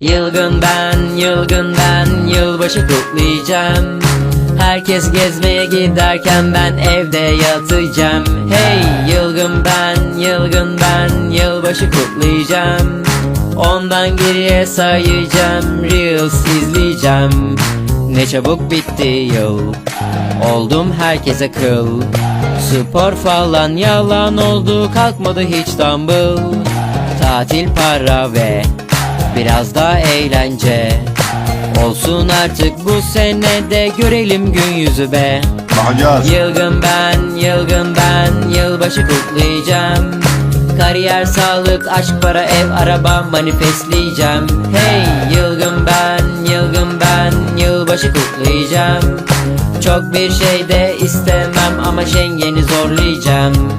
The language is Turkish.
Yılgın ben, yılgın ben, yılbaşı kutlayacağım. Herkes gezmeye giderken ben evde yatacağım. Hey yılgın ben, yılgın ben, yılbaşı kutlayacağım. Ondan geriye sayacağım, Reels izleyeceğim. Ne çabuk bitti yıl, oldum herkese kıl. Spor falan yalan oldu, kalkmadı hiç dumbbell. Tatil para ve biraz da eğlence. Olsun artık bu senede görelim gün yüzü be. Bakacağız. Yılgın ben, yılgın ben, yılbaşı kutlayacağım. Kariyer, sağlık, aşk, para, ev, araba manifestleyeceğim. Hey yılgın ben, yılgın ben, yılbaşı kutlayacağım. Çok bir şey de istemem ama Schengen'i zorlayacağım